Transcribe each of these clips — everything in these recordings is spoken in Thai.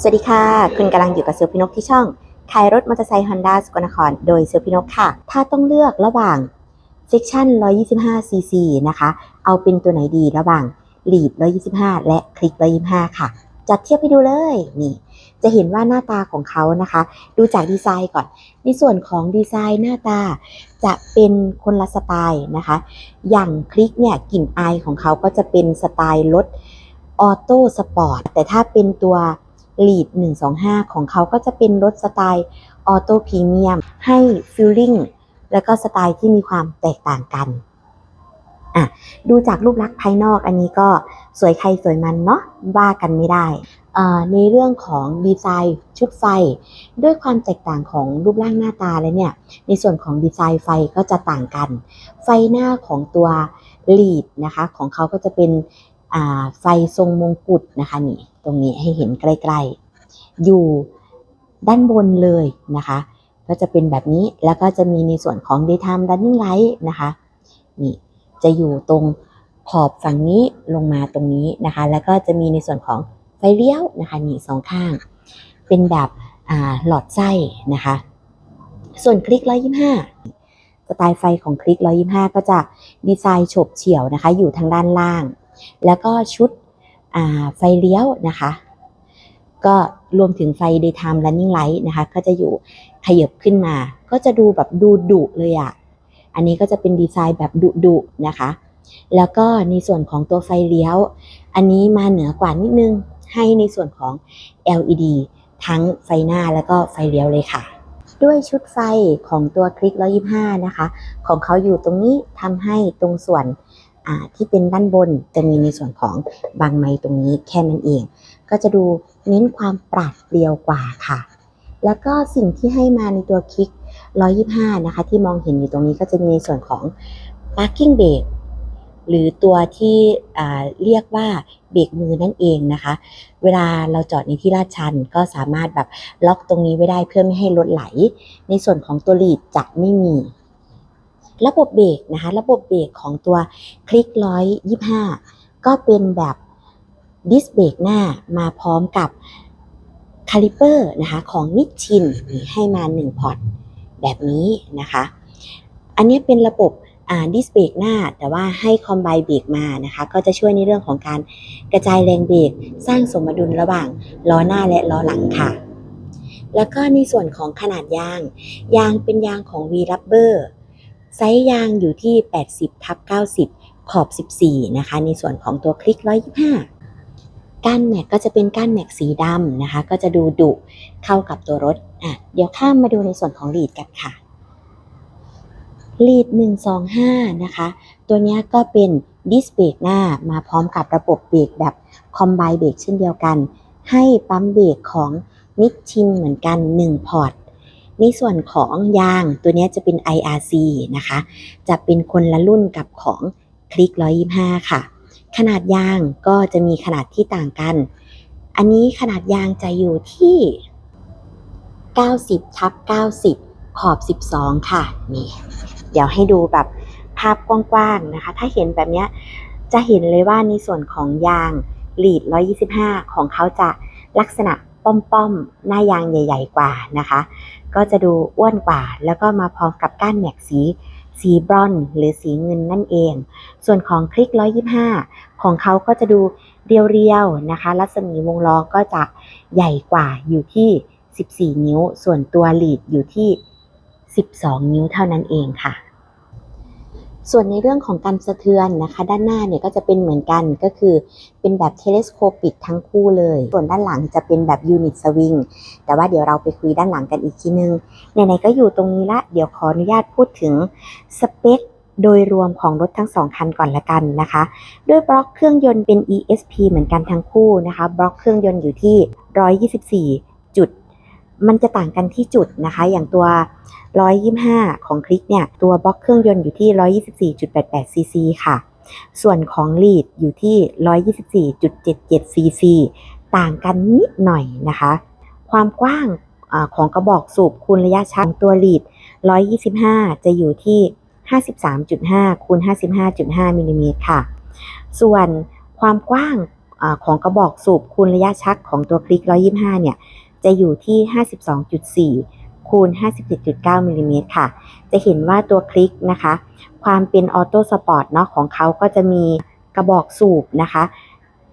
สวัสดีค่ะ คุณกำลังอยู่กับเซลพินกที่ช่องขายรถมอเตอร์ไซค์ฮอนด้าสกลนคร โดยเซลพินกค่ะ ถ้าต้องเลือกระหว่าง Section 125cc นะคะ เอาเป็นตัวไหนดีระหว่าง Lead 125 และคลิก 125 ค่ะ จัดเทียบให้ดูเลย นี่ จะเห็นว่าหน้าตาของเขานะคะ ดูจากดีไซน์ก่อน ในส่วนของดีไซน์หน้าตาจะเป็นคนละสไตล์นะคะ อย่างคลิกเนี่ยกลิ่นอายของเขาก็จะเป็นสไตล์รถออโต้สปอร์ต แต่ถ้าเป็นตัว Lead 125 ของเขาก็จะเป็นรถสไตล์ออโต้พรีเมียมให้ฟิลลิ่งแล้วก็สไตล์ที่มีความแตกต่างกันอะดูจากรูปลักษณ์ภายนอกอันนี้ก็สวยใครสวยมันเนาะว่ากันไม่ได้อ่าในเรื่องของดีไซน์ชุดไฟ ด้วยความแตกต่างของรูปร่างหน้าตาแล้วเนี่ย ในส่วนของดีไซน์ไฟก็จะต่างกัน ไฟหน้าของตัว Lead นะคะ ของเขาก็จะเป็น ไฟทรงมงกุฎนะคะนี่ตรงนี้ให้เห็นใกล้ๆ อยู่ด้านบนเลยนะคะ ก็จะเป็นแบบนี้แล้วก็จะมีในส่วนของ daytime running light นะคะนี่จะอยู่ตรงขอบฝั่งนี้ลงมาตรงนี้นะคะ แล้วก็จะมีในส่วนของไฟเลี้ยวนะคะนี่สองข้าง เป็นแบบหลอดไส้นะคะ ส่วนคลิก 125สไตล์ไฟของคลิก 125 ก็จะดีไซน์โฉบเฉี่ยวนะคะ อยู่ทางด้านล่าง แล้วก็ชุดไฟเลี้ยวนะคะ ก็รวมถึงไฟ daytime running light นะคะ ก็จะอยู่ขยับขึ้นมา ก็จะดูแบบดูดุเลยอะ่ะ อันนี้ก็จะเป็นดีไซน์แบบดุดุนะคะ แล้วก็ในส่วนของตัวไฟเลี้ยว อันนี้มาเหนือกว่านิดนึง ให้ในส่วนของ LED ทั้งไฟหน้าแล้วก็ไฟเลี้ยวเลยค่ะ ด้วยชุดไฟของตัวคลิก125 นะคะ ของเขาอยู่ตรงนี้ทำให้ตรงส่วน ที่เป็นด้านบนจะมีในส่วนของบางไม้ตรงนี้แค่นั้นเอง ก็จะดูเน้นความปราดเปรียวกว่าค่ะ แล้วก็สิ่งที่ให้มาในตัวคิก 125 นะคะ ที่มองเห็นอยู่ตรงนี้ก็จะมีในส่วนของ parking brake หรือตัวที่เรียกว่าเบรกมือนั่นเองนะคะ เวลาเราจอดในที่ลาดชันก็สามารถแบบล็อกตรงนี้ไว้ได้เพื่อไม่ให้รถไหล ในส่วนของตัวลีดจะไม่มี ระบบเบรกนะคะ ระบบเบรกของตัวคลิก125ก็เป็นแบบดิสเบรกหน้ามาพร้อมกับคาลิเปอร์นะคะของนิชชินให้มา 1 พอร์ตแบบนี้นะคะ อันนี้เป็นระบบดิสเบรกหน้า แต่ว่าให้คอมไบเบรกมานะคะ ก็จะช่วยในเรื่องของการกระจายแรงเบรกสร้างสมดุลระหว่างล้อหน้าและล้อหลังค่ะ แล้วก็ในส่วนของขนาดยาง ยางเป็นยางของ V Rubber ไซส์ยางอยู่ที่ 80ทับ90 ขอบ 14 นะคะ ในส่วนของตัวคลิก 125 ก้านแม็กก็จะเป็นก้านแม็กสีดำนะคะ ก็จะดูดุเข้ากับตัวรถอะเดี๋ยวข้ามมาดูในส่วนของลีดกันค่ะลีด125 นะคะ ตัวนี้ก็เป็นดิสเบรกหน้ามาพร้อมกับระบบเบรกแบบคอมไบเบรกเช่นเดียวกัน ให้ปั๊มเบรกของนิชชินเหมือนกัน 1 พอร์ต ในส่วนของยางตัวนี้จะเป็น IRC นะคะ จะเป็นคนละรุ่นกับของคลิก 125 ค่ะ ขนาดยางก็จะมีขนาดที่ต่างกัน อันนี้ขนาดยางจะอยู่ที่ 90ทับ90 ขอบ 12 ค่ะ นี่ เดี๋ยวให้ดูแบบภาพกว้างๆนะคะ ถ้าเห็นแบบนี้จะเห็นเลยว่าในส่วนของยางลีด 125 ของเขาจะลักษณะป้อมๆ หน้ายางใหญ่ ๆ กว่านะคะ ก็จะดูอ้วนกว่า แล้วก็มาพร้อมกับก้านแม็กสี สีบรอนซ์หรือสีเงินนั่นเอง ส่วนของคลิก 125 ของเขาก็จะดูเรียวๆนะคะ รัศมีวงล้อก็จะใหญ่กว่าอยู่ที่ 14 นิ้ว ส่วนตัวลีดอยู่ที่ 12 นิ้วเท่านั้นเองค่ะ ส่วนในเรื่องของการสะเทือนนะคะ ด้านหน้าเนี่ยก็จะเป็นเหมือนกันก็คือเป็นแบบเทเลสโคปิกทั้งคู่เลย ส่วนด้านหลังจะเป็นแบบยูนิตสวิงแต่ว่าเดี๋ยวเราไปคุยด้านหลังกันอีกทีนึงไหนๆก็อยู่ตรงนี้ละ เดี๋ยวขออนุญาตพูดถึงสเปคโดยรวมของรถทั้งสองคันก่อนละกันนะคะ ด้วยบล็อกเครื่องยนต์เป็น ESP เหมือนกันทั้งคู่นะคะ บล็อกเครื่องยนต์อยู่ที่ 124 จุด มันจะต่างกันที่จุดนะคะ อย่างตัว 125 ของคลิกเนี่ย ตัวบล็อกเครื่องยนต์อยู่ที่ 124.88ซีซีค่ะ ส่วนของลีดอยู่ที่ 124.77ซีซีต่างกันนิดหน่อยนะคะ ความกว้างอของกระบอกสูบคูณระยะชักตัวลีด 125 จะอยู่ที่ 53.5 คูณ 55.5 มิลลิเมตรค่ะ ส่วนความกว้างอของกระบอกสูบคูณระยะชักของตัวคลิก 125 เนี่ย จะอยู่ที่ 52.4 คูณ 57.9มิลลิเมตรค่ะ จะเห็นว่าตัวคลิกนะคะ ความเป็นออโต้สปอร์ตเนาะของเขาก็จะมีกระบอกสูบนะคะ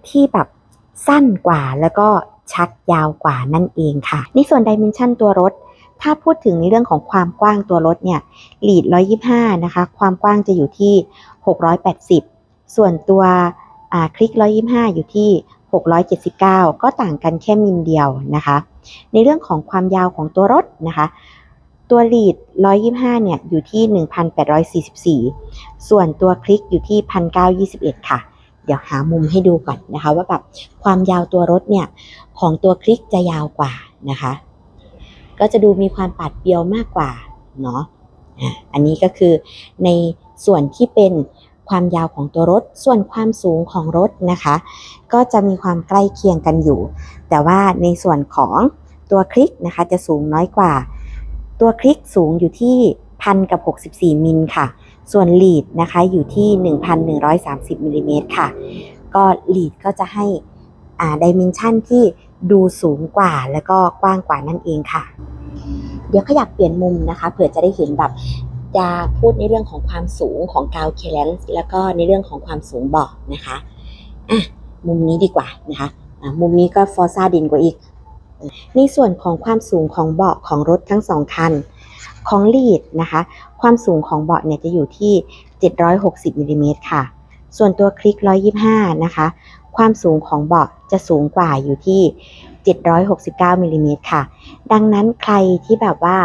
ที่แบบสั้นกว่าแล้วก็ชักยาวกว่านั่นเองค่ะ ในส่วนดิเมนชันตัวรถ ถ้าพูดถึงในเรื่องของความกว้างตัวรถเนี่ยลีด 125 นะคะ ความกว้างจะอยู่ที่ 680 ส่วนตัวคลิก 125 อยู่ที่ 679 ก็ต่างกันแค่มิลเดียวนะคะ ในเรื่องของความยาวของตัวรถนะคะ ตัวลีด125 เนี่ย อยู่ที่ 1,844 ส่วนตัวคลิกอยู่ที่ 1,921 ค่ะ เดี๋ยวหามุมให้ดูก่อนนะคะ ว่าแบบความยาวตัวรถเนี่ย ของตัวคลิกจะยาวกว่านะคะ ก็จะดูมีความปัดเปียวมากกว่าเนาะอันนี้ก็คือในส่วนที่เป็น ความยาวของตัวรถ ส่วนความสูงของรถนะคะ ก็จะมีความใกล้เคียงกันอยู่ แต่ว่าในส่วนของตัวคลิกนะคะจะสูงน้อยกว่า ตัวคลิกสูงอยู่ที่พันกับ 64 มิลค่ะ ส่วนลีดนะคะอยู่ที่ 1,130มิลลิเมตรค่ะ ก็ลีดก็จะให้อ่าดิเมนชันที่ดูสูงกว่าแล้วก็กว้างกว่านั่นเองค่ะ เดี๋ยวขยับเปลี่ยนมุมนะคะเผื่อจะได้เห็นแบบ จะพูดในเรื่องของความสูงของกาวเคเลนส์แล้วก็ในเรื่องของความสูงเบาะนะคะอะมุมนี้ดีกว่านะคะะมุมนี้ก็ฟอร์ซ่าดินกว่าอีก ในส่วนของความสูงของเบาะของรถทั้งสองคันของลีดนะคะความสูงของเบาะเนี่ยจะอยู่ที่ 760มิลลิเมตรค่ะ ส่วนตัวคลิก 125 นะคะ ความสูงของเบาะจะสูงกว่าอยู่ที่ 769มิลลิเมตรค่ะ ดังนั้นใครที่แบบว่า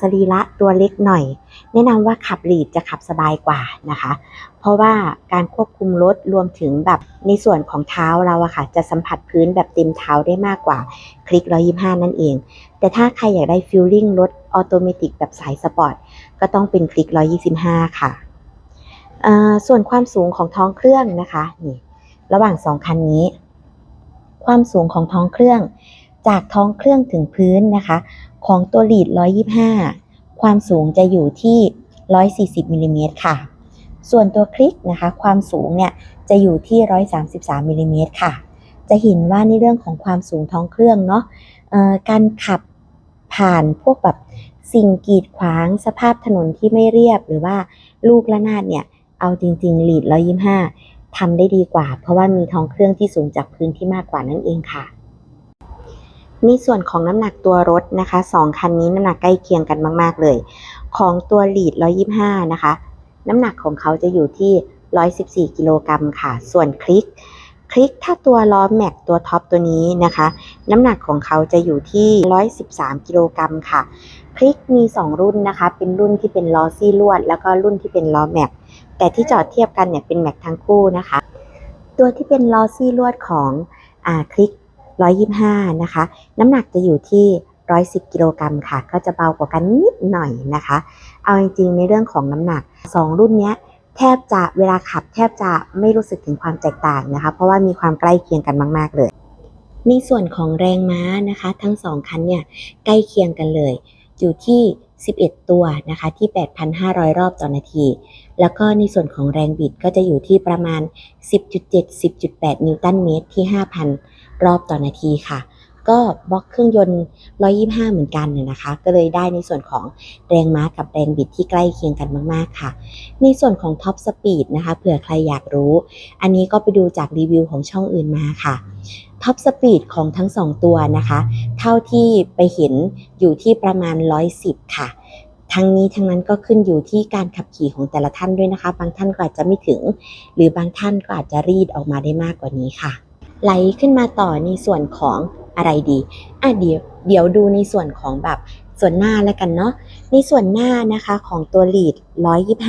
สรีระตัวเล็กหน่อย แนะนำว่าขับลีดจะขับสบายกว่านะคะ เพราะว่าการควบคุมรถรวมถึงแบบในส่วนของเท้าเราอะค่ะ จะสัมผัสพื้นแบบเต็มเท้าได้มากกว่าคลิก 125 นั่นเอง แต่ถ้าใครอยากได้ฟิลลิ่งรถออโตเมติกแบบสายสปอร์ต ก็ต้องเป็นคลิก 125 ค่ะอ่าส่วนความสูงของท้องเครื่องนะคะนี่ระหว่างสองคันนี้ ความสูงของท้องเครื่อง จากท้องเครื่องถึงพื้นนะคะ ของตัวลีด 125 ความสูงจะอยู่ที่ 140มิลลิเมตรค่ะ ส่วนตัวคลิกนะคะ ความสูงเนี่ยจะอยู่ที่ 133มิลลิเมตรค่ะ จะเห็นว่าในเรื่องของความสูงท้องเครื่องเนาะการขับผ่านพวกแบบสิ่งกีดขวางสภาพถนนที่ไม่เรียบหรือว่าลูกระนาดเนี่ย เอาจริงๆลีด 125ทำได้ดีกว่า เพราะว่ามีท้องเครื่องที่สูงจากพื้นที่มากกว่านั่นเองค่ะ ในส่วนของน้ำหนักตัวรถนะคะสองคันนี้น้ำหนักใกล้เคียงกันมาก ๆ เลย ของตัวลีด125 นะคะ น้ำหนักของเขาจะอยู่ที่ 114 กิโลกรัมค่ะ ส่วนคลิก คลิกถ้าตัวล้อแม็กตัวท็อปตัวนี้นะคะ น้ำหนักของเขาจะอยู่ที่ 113 กิโลกรัมค่ะ คลิกมี 2 รุ่นนะคะ เป็นรุ่นที่เป็นล้อซี่ลวด แล้วก็รุ่นที่เป็นล้อแม็ก แต่ที่จอดเทียบกันเนี่ยเป็นแม็กทั้งคู่นะคะ ตัวที่เป็นล้อซี่ลวดของอคลิก 125 นะคะ น้ำหนักจะอยู่ที่ 110 กิโลกรัมค่ะ ก็จะเบากว่ากันนิดหน่อยนะคะ เอาจริงๆ ในเรื่องของน้ำหนัก 2 รุ่นนี้แทบจะเวลาขับ แทบจะไม่รู้สึกถึงความแตกต่างนะคะ เพราะว่ามีความใกล้เคียงกันมาก ๆ เลย ในส่วนของแรงม้านะคะ ทั้ง 2 คันเนี่ยใกล้เคียงกันเลย อยู่ที่ 11 ตัวนะคะที่ 8,500 รอบต่อนาที แล้วก็ในส่วนของแรงบิดก็จะอยู่ที่ประมาณ 10.7-10.8 นิวตันเมตรที่ 5,000 รอบต่อนาทีค่ะ ก็บล็อกเครื่องยนต์ 125 เหมือนกันน่นะคะ ก็เลยได้ในส่วนของแรงม้ากับแรงบิดที่ใกล้เคียงกันมากๆค่ะ ในส่วนของท็อปสปีดนะคะเผื่อใครอยากรู้ อันนี้ก็ไปดูจากรีวิวของช่องอื่นมาค่ะท็อปสปีดของทั้ง 2 ตัวนะคะ เท่าที่ไปเห็นอยู่ที่ประมาณ 110 ค่ะ ทั้งนี้ทั้งนั้นก็ขึ้นอยู่ที่การขับขี่ของแต่ละท่านด้วยนะคะ บางท่านก็อาจจะไม่ถึง หรือบางท่านก็อาจจะรีดออกมาได้มากกว่านี้ค่ะ ไหลขึ้นมาต่อในส่วนของอะไรดีอะเดี๋ยวเดี๋ยวดูในส่วนของแบบส่วนหน้าแล้วกันเนาะในส่วนหน้านะคะของตัว lead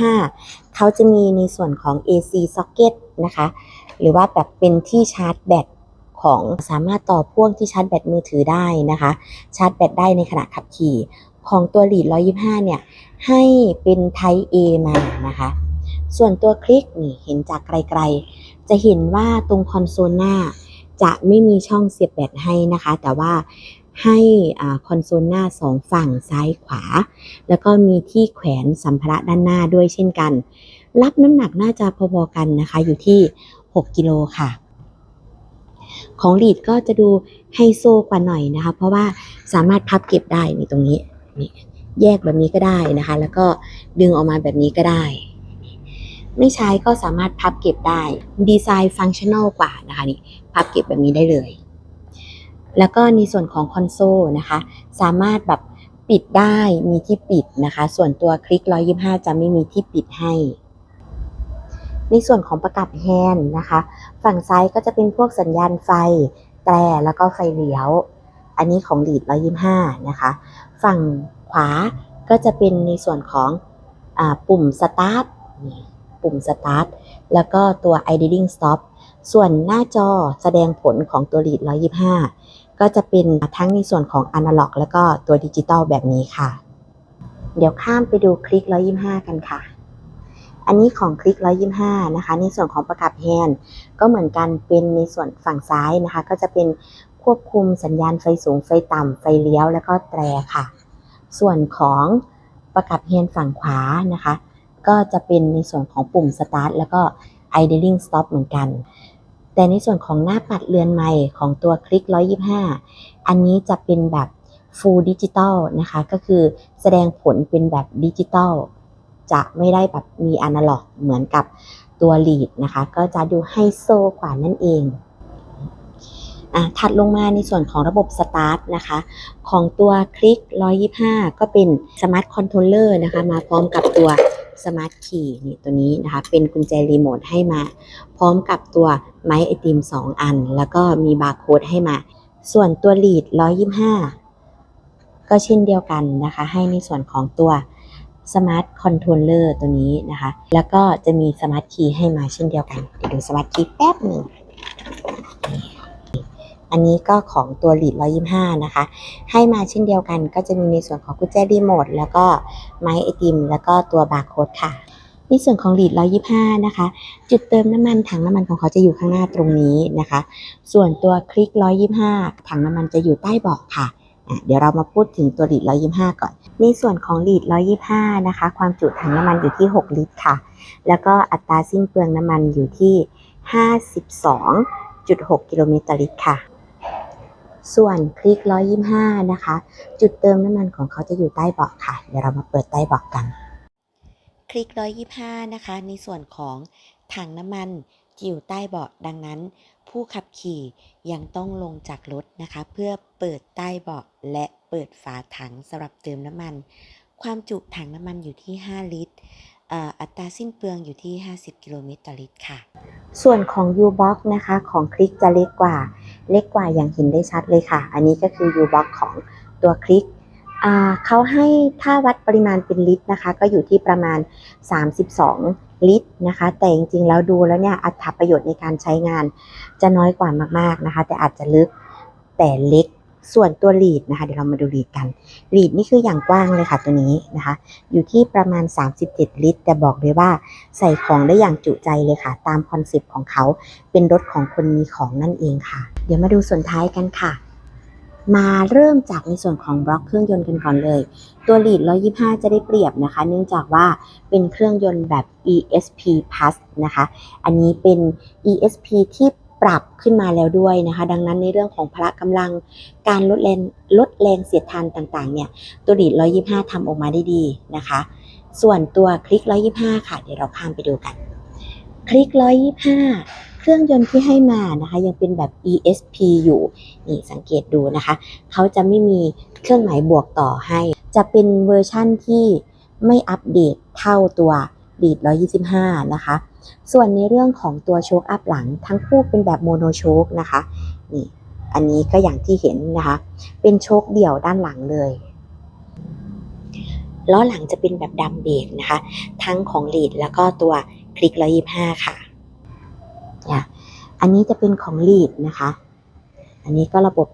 125 เขาจะมีในส่วนของ AC socket นะคะ หรือว่าแบบเป็นที่ชาร์จแบตของสามารถต่อพ่วงที่ชาร์จแบตมือถือได้นะคะ ชาร์จแบตได้ในขณะขับขี่ ของตัว lead 125 เนี่ย ให้เป็น Type A มานะคะ ส่วนตัวคลิกนี่เห็นจากไกลๆ จะเห็นว่าตรงคอนโซลหน้าจะไม่มีช่องเสียบแบตให้นะคะ แต่ว่าให้คอนโซลหน้าสองฝั่งซ้ายขวา แล้วก็มีที่แขวนสัมภาระด้านหน้าด้วยเช่นกัน รับน้ำหนักน่าจะพอๆกันนะคะ อยู่ที่ 6 กิโลค่ะ ของลีดก็จะดูไฮโซกว่าหน่อยนะคะ เพราะว่าสามารถพับเก็บได้นี่ตรงนี้นี่แยกแบบนี้ก็ได้นะคะ แล้วก็ดึงออกมาแบบนี้ก็ได้ ไม่ใช้ก็สามารถพับเก็บได้ ดีไซน์ฟังชั่น a ลกว่านะคะนี่พับเก็บแบบนี้ได้เลย แล้วก็ในส่วนของคอนโซลนะคะ สามารถแบบปิดได้มีที่ปิดนะคะ ส่วนตัวคลิก 125 จะไม่มีที่ปิดให้ ในส่วนของประกับแฮนด์นะคะ ฝั่งซ้ายก็จะเป็นพวกสัญญาณไฟ แตรแล้วก็ไฟเลี้ยว อันนี้ของลีด125 นะคะ ฝั่งขวาก็จะเป็นในส่วนของอปุ่มสตาร์ท ปุ่มสตาร์ทแล้วก็ตัว idling stop ส่วนหน้าจอแสดงผลของตัวลีด125 ก็จะเป็นทั้งในส่วนของอนาล็อกแล้วก็ตัวดิจิตอลแบบนี้ค่ะ เดี๋ยวข้ามไปดูคลิก 125 กันค่ะ อันนี้ของคลิก 125 นะคะ ในส่วนของประกับแฮนด์ก็เหมือนกันเป็นในส่วนฝั่งซ้ายนะคะ ก็จะเป็นควบคุมสัญญาณไฟสูงไฟต่ำไฟเลี้ยวแล้วก็แตรค่ะ ส่วนของประกับแฮนฝั่งขวานะคะ ก็จะเป็นในส่วนของปุ่ม start แล้วก็ idling stop เหมือนกัน แต่ในส่วนของหน้าปัดเรือนไม้ของตัวคลิก 125 อันนี้จะเป็นแบบ full digital นะคะ ก็คือแสดงผลเป็นแบบดิจิตอลจะไม่ได้แบบมีอนาล็อกเหมือนกับตัว lead นะคะ ก็จะดูไฮโซกว่านั่นเองอถัดลงมาในส่วนของระบบสตาร์ทนะคะ ของตัวคลิก 125 ก็เป็นสมาร์ทคอนโทรลเลอร์นะคะ มาพร้อมกับตัว สมาร์ทคีย์นี่ตัวนี้นะคะ เป็นกุญแจรีโมทให้มา พร้อมกับตัวไม้ไอติม 2 อัน แล้วก็มีบาร์โค้ดให้มา ส่วนตัวลีด125 ก็เช่นเดียวกันนะคะ ให้ในส่วนของตัวสมาร์ทคอนโทรลเลอร์ตัวนี้นะคะ แล้วก็จะมีสมาร์ทคีย์ให้มาเช่นเดียวกัน เดี๋ยวดูสมาร์ทคีย์แป๊บหนึ่ง อันนี้ก็ของตัว Lead 125 นะคะ ให้มาเช่นเดียวกันก็จะมีในส่วนของกุญแจรีโมทแล้วก็ไม้ไอติม แล้วก็ตัวบาร์โค้ดค่ะในส่วนของ Lead 125 นะคะ จุดเติมน้ำมันถังน้ำมันของเขาจะอยู่ข้างหน้าตรงนี้นะคะ ส่วนตัวคลิก 125 ถังน้ำมันจะอยู่ใต้เบาะค่ะเดี๋ยวเรามาพูดถึงตัว Lead 125 ก่อน ในส่วนของ Lead 125 นะคะ ความจุถังน้ำมันอยู่ที่ 6 ลิตรค่ะ แล้วก็อัตราสิ้นเปลืองน้ำมันอยู่ที่ 52.6 กิโลเมตรต่อลิตรค่ะ ส่วนคลิก125นะคะ จุดเติมน้ำมันของเขาจะอยู่ใต้เบาะค่ะ เดี๋ยวเรามาเปิดใต้เบาะกัน คลิก125นะคะ ในส่วนของถังน้ำมันจะอยู่ใต้เบาะดังนั้น ผู้ขับขี่ยังต้องลงจากรถนะคะ เพื่อเปิดใต้เบาะและเปิดฝาถังสำหรับเติมน้ำมัน ความจุถังน้ำมันอยู่ที่ 5 ลิตรเอ่ออัตราสิ้นเปลืองอยู่ที่ 50 กิโลเมตรต่อลิตรค่ะ ส่วนของ U-Box นะคะ ของคลิกจะเล็กกว่า เล็กกว่าอย่างเห็นได้ชัดเลยค่ะ อันนี้ก็คือ U-Box ของตัวคลิกเขาให้ถ้าวัดปริมาณเป็นลิตรนะคะ ก็อยู่ที่ประมาณ 32 ลิตรนะคะ แต่จริงๆแล้วดูแล้วเนี่ยอัตราประโยชน์ในการใช้งาน จะน้อยกว่ามากๆนะคะ แต่อาจจะลึกแต่เล็ก ส่วนตัวลีดนะคะเดี๋ยวเรามาดูลีดกันลีดนี่คืออย่างกว้างเลยค่ะตัวนี้นะคะ อยู่ที่ประมาณ 37 ลิตร แต่บอกเลยว่าใส่ของได้อย่างจุใจเลยค่ะ ตามคอนเซปต์ของเขาเป็นรถของคนมีของนั่นเองค่ะ เดี๋ยวมาดูส่วนท้ายกันค่ะ มาเริ่มจากในส่วนของบล็อกเครื่องยนต์กันก่อนเลย ตัว Lead 125 จะได้เปรียบนะคะ เนื่องจากว่าเป็นเครื่องยนต์แบบ ESP Plus นะคะ อันนี้เป็น ESP ที่ ปรับขึ้นมาแล้วด้วยนะคะ ดังนั้นในเรื่องของพละกำลังการลดแรงลดแรงเสียดทานต่างๆ เนี่ยตัว Lead 125ทำออกมาได้ดีนะคะ ส่วนตัวคลิก 125 ค่ะ เดี๋ยวเราข้ามไปดูกัน คลิก 125 เครื่องยนต์ที่ให้มานะคะ ยังเป็นแบบ ESP อยู่ นี่สังเกตดูนะคะ เขาจะไม่มีเครื่องหมายบวกต่อให้ จะเป็นเวอร์ชั่นที่ไม่อัปเดตเท่าตัว Lead 125 นะคะ ส่วนในเรื่องของตัวโชคอัพหลังทั้งคู่เป็นแบบโมโนโชคนะคะนี่อันนี้ก็อย่างที่เห็นนะคะ เป็นโชคเดี่ยวด้านหลังเลยล้อหลังจะเป็นแบบดัมเบรกนะคะ ทั้งของ Lead แล้วก็ตัวคลิก125ค่ะอะอันนี้จะเป็นของ Lead นะคะ อันนี้ก็ระบบ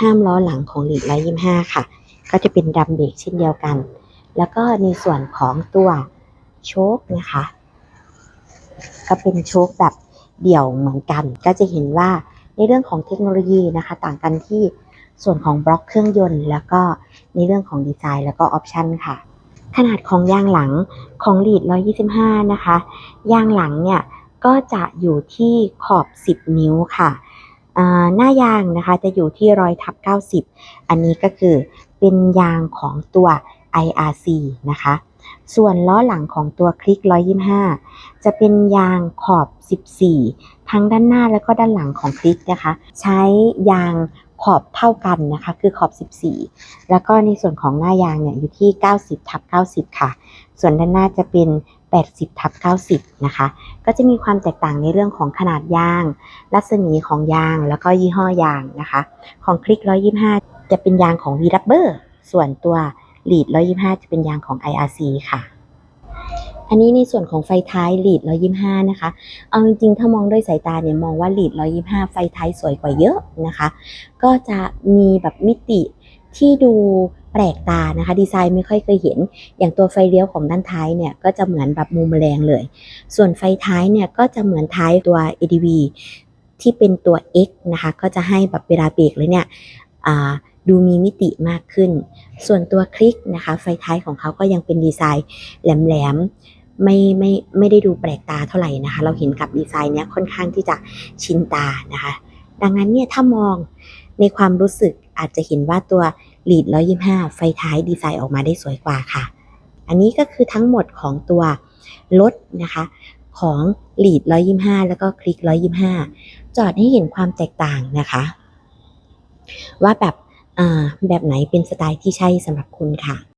ห้ามล้อหลังของ Lead 125ค่ะ ก็จะเป็นดัมเบรกเช่นเดียวกัน แล้วก็ในส่วนของตัวโชคนะคะ ก็เป็นโชคแบบเดี่ยวเหมือนกัน ก็จะเห็นว่าในเรื่องของเทคโนโลยีนะคะ ต่างกันที่ส่วนของบล็อกเครื่องยนต์ แล้วก็ในเรื่องของดีไซน์แล้วก็ออปชันค่ะ ขนาดของยางหลังของ Lead 125 นะคะ ยางหลังเนี่ยก็จะอยู่ที่ขอบ 10 นิ้วค่ะอ่าหน้ายางนะคะจะอยู่ที่ร้อยทับ90 อันนี้ก็คือเป็นยางของตัว IRC นะคะ ส่วนล้อหลังของตัวคลิก 125 จะเป็นยางขอบ 14 ทั้งด้านหน้าแล้วก็ด้านหลังของคลิกนะคะ ใช้ยางขอบเท่ากันนะคะ คือขอบ 14 แล้วก็ในส่วนของหน้ายางเนี่ยอยู่ที่ 90ทับ90 ค่ะ ส่วนด้านหน้าจะเป็น 80ทับ90 นะคะ ก็จะมีความแตกต่างในเรื่องของขนาดยาง รัศมีของยาง แล้วก็ยี่ห้อยางนะคะ ของคลิก 125 จะเป็นยางของ v r u b b e r ส่วนตัว lead 125 จะเป็นยางของ IRC ค่ะ อันนี้ในส่วนของไฟท้าย lead 125 นะคะ เอาจริงๆ ถ้ามองด้วยสายตาเนี่ยมองว่า lead 125 ไฟท้ายสวยกว่าเยอะนะคะ ก็จะมีแบบมิติที่ดูแปลกตานะคะ ดีไซน์ไม่ค่อยเคยเห็น อย่างตัวไฟเลี้ยวของด้านท้ายเนี่ยก็จะเหมือนแบบมุมแมลงเลย ส่วนไฟท้ายเนี่ยก็จะเหมือนท้ายตัว ADV ที่เป็นตัว X นะคะ ก็จะให้แบบเวลาเบรกเลยเนี่ยอ่า ดูมีมิติมากขึ้น ส่วนตัวคลิกนะคะ ไฟท้ายของเขาก็ยังเป็นดีไซน์แหลมๆ ไม่ไม่ไม่ได้ดูแปลกตาเท่าไหร่นะคะ เราเห็นกับดีไซน์เนี้ยค่อนข้างที่จะชินตานะคะ ดังนั้นเนี่ยถ้ามองในความรู้สึกอาจจะเห็นว่าตัว Lead 125 ไฟท้ายดีไซน์ออกมาได้สวยกว่าค่ะ อันนี้ก็คือทั้งหมดของตัวรถนะคะของ Lead 125 แล้วก็คลิก 125 จอดให้เห็นความแตกต่างนะคะ ว่าแบบ แบบไหนเป็นสไตล์ที่ใช่สำหรับคุณค่ะ